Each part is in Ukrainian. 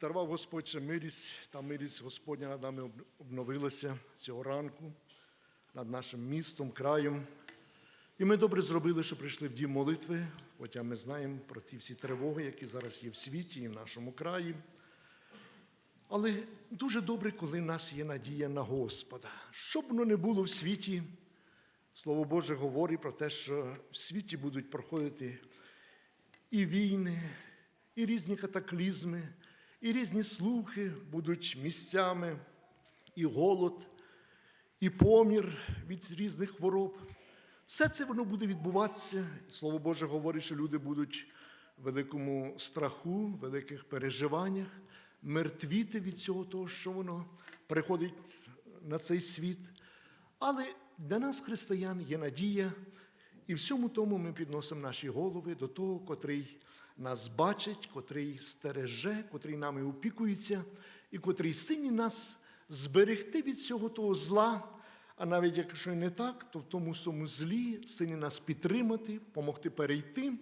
дарував Господь ще милість, та милість Господня над нами обновилася цього ранку, над нашим містом, краєм. І ми добре зробили, що прийшли в дім молитви, хоча ми знаємо про ті всі тривоги, які зараз є в світі і в нашому краї. Але дуже добре, коли в нас є надія на Господа. Що б воно не було в світі, Слово Боже говорить про те, що в світі будуть проходити і війни, і різні катаклізми, і різні слухи будуть місцями, і голод, і помір від різних хвороб. Все це воно буде відбуватися. Слово Боже говорить, що люди будуть в великому страху, великих переживаннях, мертвіти від цього того, що воно приходить на цей світ. Але для нас, християн, є надія, і всьому тому ми підносимо наші голови до того, котрий нас бачить, котрий стереже, котрий нами опікується, і котрий сині нас зберегти від всього того зла. А навіть якщо не так, то в тому самому злі сині нас підтримати, допомогти перейти,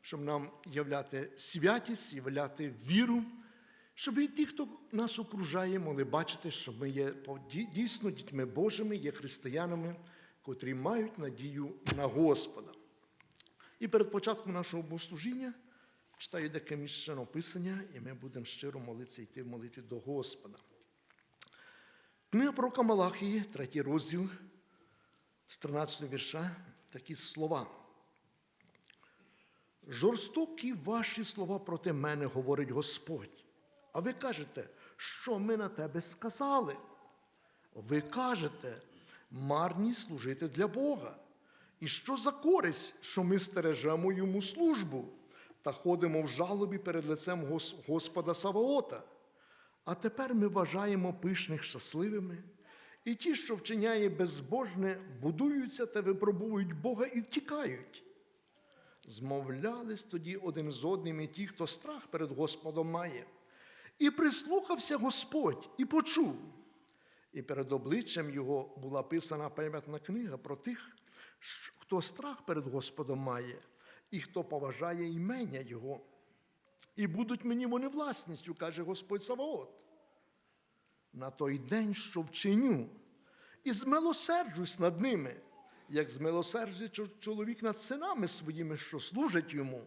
щоб нам являти святість, являти віру, щоб і ті, хто нас окружає, могли бачити, що ми є дійсно дітьми Божими, є християнами, котрі мають надію на Господа. І перед початком нашого богослужіння читаю таке місце писання, і ми будемо щиро молитися йти в молитві до Господа. Книга пророка Малахії, третій розділ, з 13 вірша, такі слова. Жорстокі ваші слова проти мене, говорить Господь. А ви кажете, що ми на тебе сказали? Ви кажете, марні служити для Бога. І що за користь, що ми стережемо йому службу та ходимо в жалобі перед лицем Гос- Господа Саваота? А тепер ми вважаємо пишних щасливими, і ті, що вчиняє безбожне, будуються та випробують Бога і втікають. Змовлялись тоді один з одним і ті, хто страх перед Господом має. І прислухався Господь і почув. І перед обличчям його була писана пам'ятна книга про тих, хто страх перед Господом має, і хто поважає імення Його. І будуть мені вони власністю, каже Господь Саваот. На той день, що вчиню, і змилосерджусь над ними, як змилосерджує чоловік над синами своїми, що служать йому.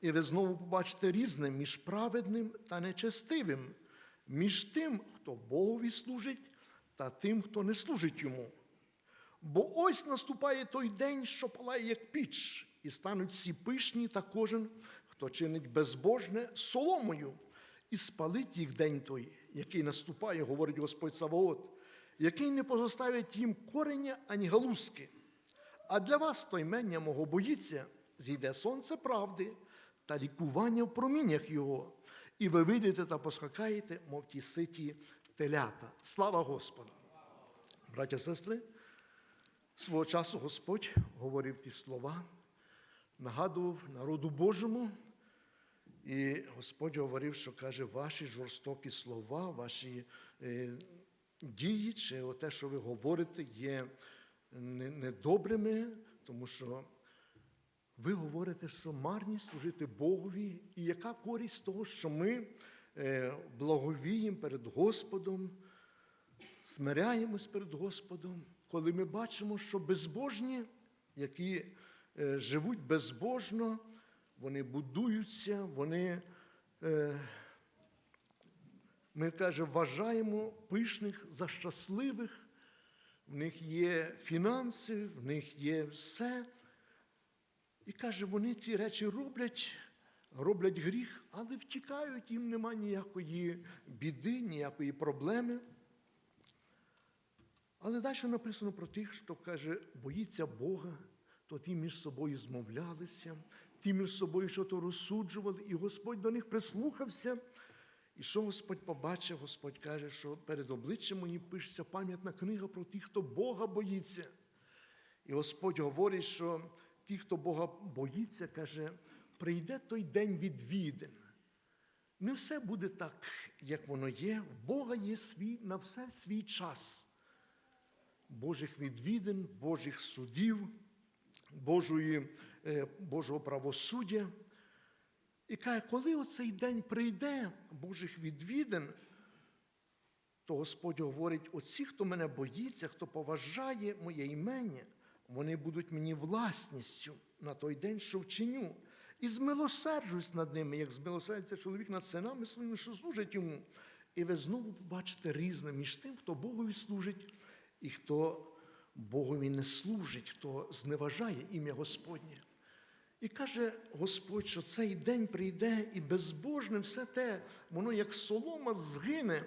І ви знову побачите різне між праведним та нечестивим, між тим, хто Богові служить, та тим, хто не служить йому. Бо ось наступає той день, що палає, як піч, і стануть всі пишні та кожен, хто чинить безбожне соломою, і спалить їх день той, який наступає, говорить Господь Саваот, який не позоставить їм кореня ані галузки. А для вас то ймення мого боїться, зійде сонце правди та лікування в проміннях його, і ви вийдете та поскакаєте, мов ті ситі телята. Слава Господу! Браття сестри, свого часу Господь говорив ті слова, нагадував народу Божому, і Господь говорив, що каже, ваші жорстокі слова, ваші е, дії, чи те, що ви говорите, є недобрими, тому що ви говорите, що марність служити Богові, і яка користь того, що ми е, благовіємо перед Господом, смиряємось перед Господом, коли ми бачимо, що безбожні, які живуть безбожно, вони будуються, вони, е, ми каже, вважаємо пишних за щасливих, в них є фінанси, в них є все. І каже, вони ці речі роблять, роблять гріх, але втікають, їм нема ніякої біди, ніякої проблеми. Але далі написано про тих, хто каже, боїться Бога, то ті між собою змовлялися, ті між собою що то розсуджували, і Господь до них прислухався. І що Господь побачив? Господь каже, що перед обличчям мені пишеться пам'ятна книга про тих, хто Бога боїться. І Господь говорить, що ті, хто Бога боїться, каже, прийде той день відвідин. Не все буде так, як воно є. В Бога є свій, на все свій час. Божих відвідин, Божих судів, Божої, е, Божого правосуддя. І каже, коли оцей день прийде Божих відвідин, то Господь говорить: оці, хто мене боїться, хто поважає моє імення, вони будуть мені власністю на той день, що вчиню. І змилосерджусь над ними, як змилосердиться чоловік над синами своїми, що служать йому. І ви знову побачите різне між тим, хто Богові служить, і хто Богові не служить, хто зневажає ім'я Господнє. І каже Господь, що цей день прийде, і безбожним все те, воно як солома згине.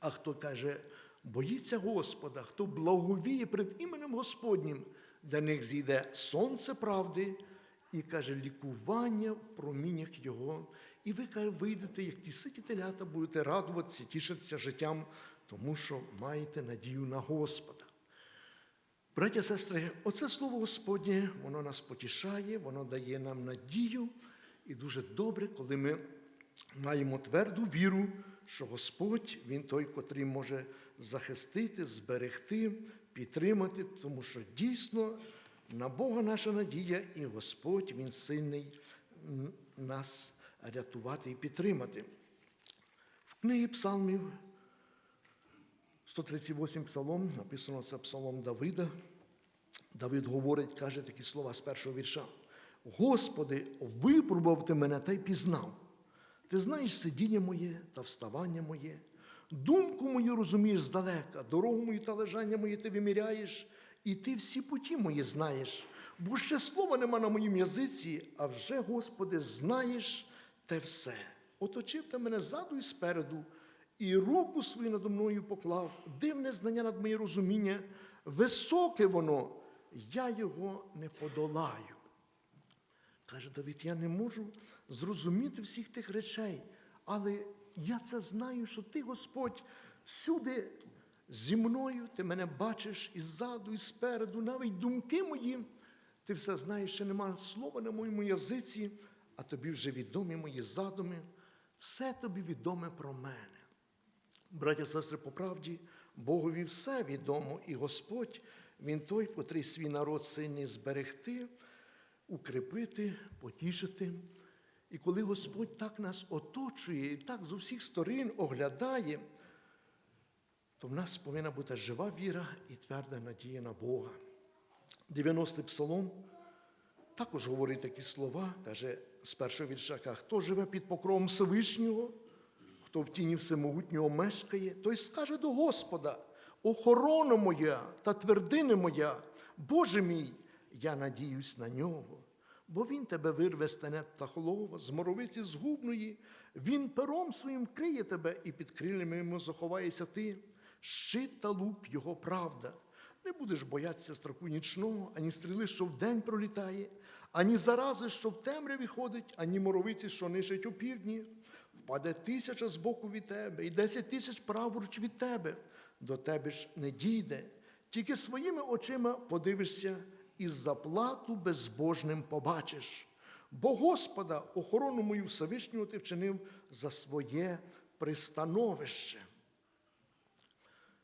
А хто каже, боїться Господа, хто благовіє перед іменем Господнім, для них зійде сонце правди і каже, лікування в проміннях Його. І ви каже, вийдете, як ті ситі телята, будете радуватися, тішитися життям, тому що маєте надію на Господа. Браття, сестри, оце слово Господнє, воно нас потішає, воно дає нам надію. І дуже добре, коли ми маємо тверду віру, що Господь, Він той, котрий може захистити, зберегти, підтримати, тому що дійсно на Бога наша надія, і Господь Він сильний нас рятувати і підтримати. В книгі Псалмів 138 псалом, написано це псалом Давида. Давид говорить, каже такі слова з першого вірша. Господи, випробував ти мене та й пізнав. Ти знаєш сидіння моє та вставання моє, думку мою розумієш здалека, дорогу мою та лежання моє ти виміряєш, і ти всі путі мої знаєш. Бо ще слова нема на моїм язиці, а вже, Господи, знаєш те все. Оточив ти мене ззаду і спереду, і руку свою надо мною поклав, дивне знання над моє розуміння, високе воно, я його не подолаю. Каже Давид, я не можу зрозуміти всіх тих речей, але я це знаю, що ти, Господь, всюди зі мною, ти мене бачиш і ззаду, і спереду, навіть думки мої. Ти все знаєш, що нема слова на моєму язиці, а тобі вже відомі мої задуми. Все тобі відоме про мене. Браття, сестри, по правді, Богові все відомо, і Господь, Він той, котрий свій народ сильний зберегти, укріпити, потішити. І коли Господь так нас оточує і так з усіх сторін оглядає, то в нас повинна бути жива віра і тверда надія на Бога. 90-й псалом також говорить такі слова, каже з першого вірша, хто живе під покровом Всевишнього, хто в тіні всемогутнього мешкає, той скаже до Господа: охорона моя та твердина моя, Боже мій, я надіюсь на нього. Бо він тебе вирве з тенет та холова, з моровиці згубної, він пером своїм криє тебе, і під крилями йому заховаєшся ти, щит та лук його правда. Не будеш боятися страху нічного, ані стріли, що вдень пролітає, ані зарази, що в темряві ходить, ані моровиці, що нишить у півдні. Впаде тисяча з боку від тебе, і десять тисяч праворуч від тебе. До тебе ж не дійде. Тільки своїми очима подивишся і заплату безбожним побачиш. Бо Господа, охорону мою Всевишнього ти вчинив за своє пристановище.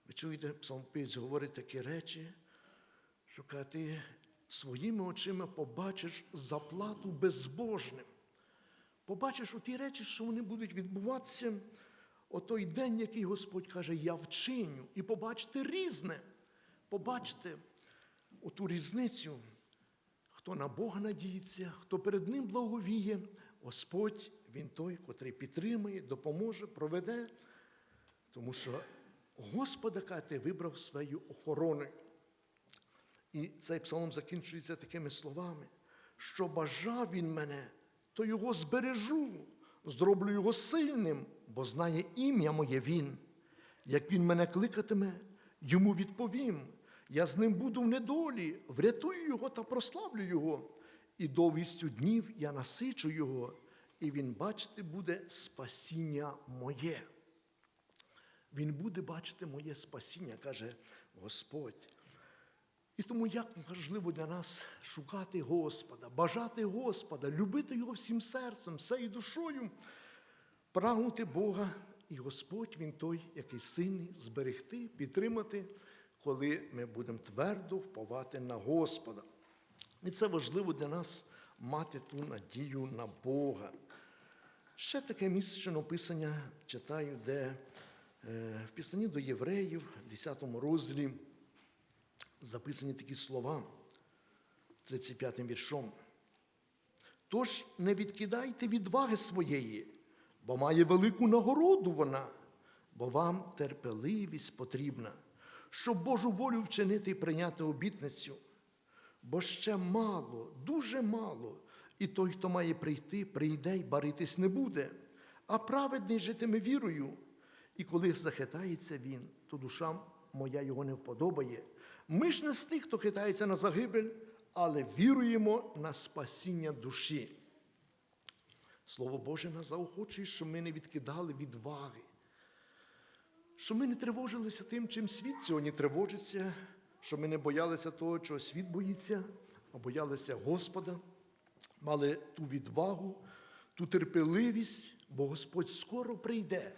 Ви чуєте, псалмопівець говорить такі речі, що ти своїми очима побачиш заплату безбожним. Побачиш оті речі, що вони будуть відбуватися о той день, який Господь каже, я вчиню. І побачите різне. Побачите оту різницю, хто на Бога надіється, хто перед Ним благовіє, Господь, Він той, котрий підтримує, допоможе, проведе. Тому що Господа каже, ти вибрав свою охорону. І цей псалом закінчується такими словами, що бажав він мене, то його збережу, зроблю його сильним, бо знає ім'я моє він. Як він мене кликатиме, йому відповім. Я з ним буду в недолі, врятую його та прославлю його. І довгістю днів я насичу його, і він, бачити, буде спасіння моє. Він буде бачити моє спасіння, каже Господь. І тому як важливо для нас шукати Господа, бажати Господа, любити Його всім серцем, всією душою, прагнути Бога. І Господь Він той, який сильний зберегти, підтримати, коли ми будемо твердо вповати на Господа. І це важливо для нас мати ту надію на Бога. Ще таке місячне писання читаю, де е, в писанні до євреїв, в 10 розділі, записані такі слова 35 м віршом. Тож не відкидайте відваги своєї, бо має велику нагороду вона, бо вам терпеливість потрібна, щоб Божу волю вчинити і прийняти обітницю. Бо ще мало, дуже мало, і той, хто має прийти, прийде й баритись не буде, а праведний житиме вірою. І коли захитається він, то душа моя його не вподобає. Ми ж не з тих, хто хитається на загибель, але віруємо на спасіння душі. Слово Боже нас заохочує, щоб ми не відкидали відваги, щоб ми не тривожилися тим, чим світ сьогодні тривожиться, щоб ми не боялися того, чого світ боїться, а боялися Господа, мали ту відвагу, ту терпеливість, бо Господь скоро прийде.